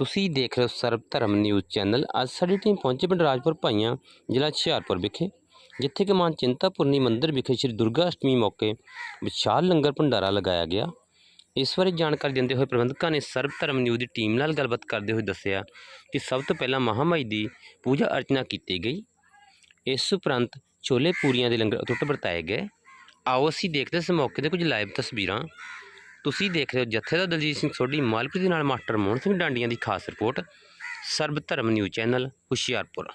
ਤੁਸੀਂ ਦੇਖ ਰਹੇ ਹੋ ਸਰਬ ਧਰਮ ਨਿਊਜ਼ ਚੈਨਲ। ਅੱਜ ਸਾਡੀ ਟੀਮ ਪਹੁੰਚੀ ਪਿੰਡ ਰਾਜਪੁਰ ਭਾਈਆਂ ਜ਼ਿਲ੍ਹਾ ਹੁਸ਼ਿਆਰਪੁਰ ਵਿਖੇ, ਜਿੱਥੇ ਕਿ ਮਾਂ ਚਿੰਤਾਪੁਰਨੀ ਮੰਦਿਰ ਵਿਖੇ ਸ੍ਰੀ ਦੁਰਗਾ ਅਸ਼ਟਮੀ ਮੌਕੇ ਵਿਸ਼ਾਲ ਲੰਗਰ ਭੰਡਾਰਾ ਲਗਾਇਆ ਗਿਆ। ਇਸ ਬਾਰੇ ਜਾਣਕਾਰੀ ਦਿੰਦੇ ਹੋਏ ਪ੍ਰਬੰਧਕਾਂ ਨੇ ਸਰਬ ਧਰਮ ਨਿਊਜ਼ ਦੀ ਟੀਮ ਨਾਲ ਗੱਲਬਾਤ ਕਰਦੇ ਹੋਏ ਦੱਸਿਆ ਕਿ ਸਭ ਤੋਂ ਪਹਿਲਾਂ ਮਹਾਮਾਈ ਦੀ ਪੂਜਾ ਅਰਚਨਾ ਕੀਤੀ ਗਈ। ਇਸ ਉਪਰੰਤ ਛੋਲੇ ਪੂਰੀਆਂ ਦੇ ਲੰਗਰ ਅਟੁੱਟ ਵਰਤਾਏ ਗਏ। ਆਓ ਅਸੀਂ ਦੇਖਦੇ ਇਸ ਮੌਕੇ ਤੇ ਕੁਝ ਲਾਈਵ ਤਸਵੀਰਾਂ। ਤੁਸੀਂ ਦੇਖ ਰਹੇ ਹੋ ਜੱਥੇ ਦਲਜੀਤ ਸਿੰਘ ਸੋਢੀ ਮਾਲਪੁਰ ਦੇ ਨਾਲ ਮਾਸਟਰ ਮੋਹਨ ਸਿੰਘ ਡਾਂਡੀਆਂ ਦੀ ਖਾਸ ਰਿਪੋਰਟ, ਸਰਬ ਧਰਮ ਨਿਊਜ਼ ਚੈਨਲ, ਹੁਸ਼ਿਆਰਪੁਰ।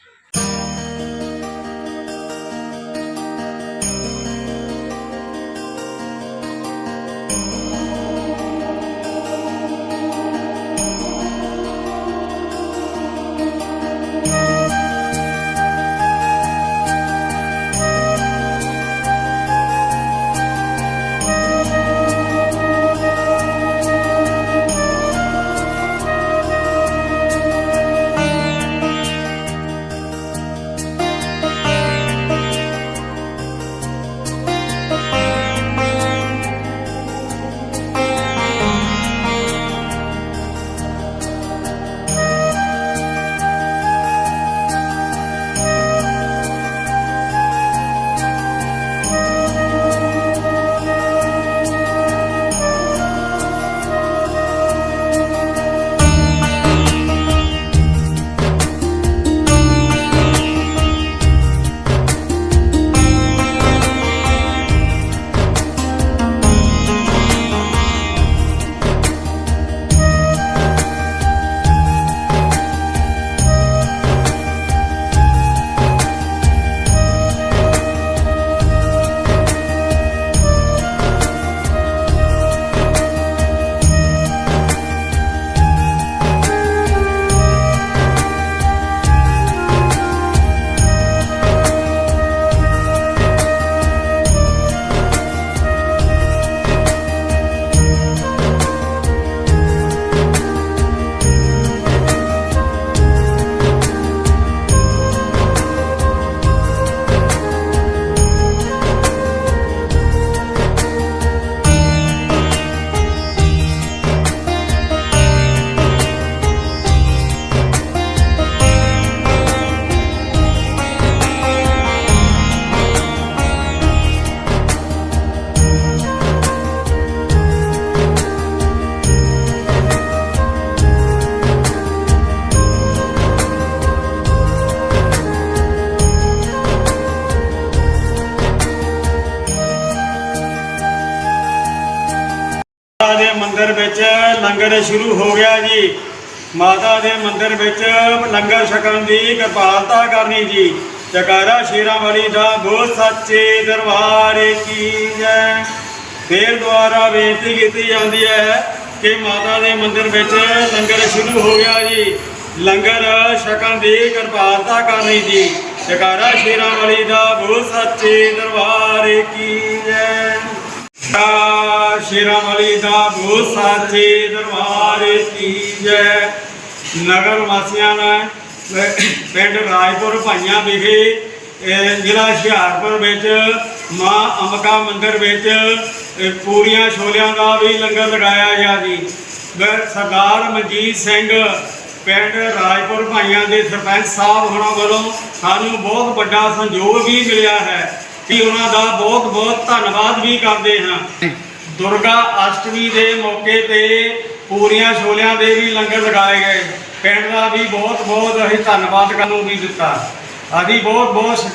ਮਾਤਾ ਦੇ ਮੰਦਿਰ ਵਿੱਚ ਲੰਗਰ ਸ਼ੁਰੂ ਹੋ ਗਿਆ ਜੀ। ਮਾਤਾ ਦੇ ਮੰਦਿਰ ਵਿੱਚ ਲੰਗਰ ਛਕਣ ਦੀ ਕਿਰਪਾਲਤਾ ਕਰਨੀ ਜੀ। ਜਕਾਰਾ ਸ਼ੇਰਾਂ ਵਾਲੀ ਦਾ ਬੋਲ ਸੱਚੇ ਦਰਬਾਰ ਕੀ ਜੈ ਫੇਰ ਦੁਆਰਾ ਬੇਨਤੀ ਕੀਤੀ ਜਾਂਦੀ ਹੈ ਕਿ ਮਾਤਾ ਦੇ ਮੰਦਿਰ ਵਿੱਚ ਲੰਗਰ ਸ਼ੁਰੂ ਹੋ ਗਿਆ ਜੀ। ਲੰਗਰ ਛਕਣ ਦੀ ਕਿਰਪਾਲਤਾ ਕਰਨੀ ਜੀ। ਜਕਾਰਾ ਸ਼ੇਰਾਂ ਵਾਲੀ ਦਾ ਬੋਲ ਸੱਚੇ ਦਰਬਾਰੇ ਕੀ ਜੈ ਆ ਸ਼ੇਰਾਂ ਵਾਲੀ ਦਾ ਗੋ ਸਾਚੇ ਦਰਬਾਰੇ ਕੀ ਜੈ। ਨਗਰ ਵਾਸੀਆਂ ਨੇ ਪਿੰਡ ਰਾਜਪੁਰ ਭਾਈਆਂ ਵਿਖੇ ਜ਼ਿਲ੍ਹਾ ਹੁਸ਼ਿਆਰਪੁਰ ਵਿੱਚ, ਮਾਂ ਅੰਬਕਾ ਮੰਦਿਰ ਵਿੱਚ ਪੂਰੀਆਂ ਛੋਲਿਆਂ ਦਾ ਵੀ ਲੰਗਰ ਲਗਾਇਆ ਗਿਆ ਜੀ। ਸਰਦਾਰ ਮਨਜੀਤ ਸਿੰਘ, ਪਿੰਡ ਰਾਜਪੁਰ ਭਾਈਆਂ ਦੇ ਸਰਪੰਚ ਸਾਹਿਬ ਹੋਣਾ ਵੱਲੋਂ ਸਾਨੂੰ ਬਹੁਤ ਵੱਡਾ ਸੰਯੋਗ ਵੀ ਮਿਲਿਆ ਹੈ। ਕਿ ਉਹਨਾਂ ਦਾ ਬਹੁਤ ਬਹੁਤ ਧੰਨਵਾਦ ਵੀ ਕਰਦੇ ਹਾਂ। ਦੁਰਗਾ ਅਸ਼ਟਮੀ ਦੇ ਮੌਕੇ ਤੇ ਪੂਰੀਆਂ ਛੋਲਿਆਂ ਦੇ ਵੀ ਲੰਗਰ ਲਗਾਏ ਗਏ। ਪਿੰਡ ਦਾ ਵੀ ਬਹੁਤ ਬਹੁਤ ਅਸੀਂ ਧੰਨਵਾਦ ਕਰਨ ਨੂੰ ਵੀ ਦਿੱਤਾ। ਆਦੀ ਬਹੁਤ ਬਹੁਤ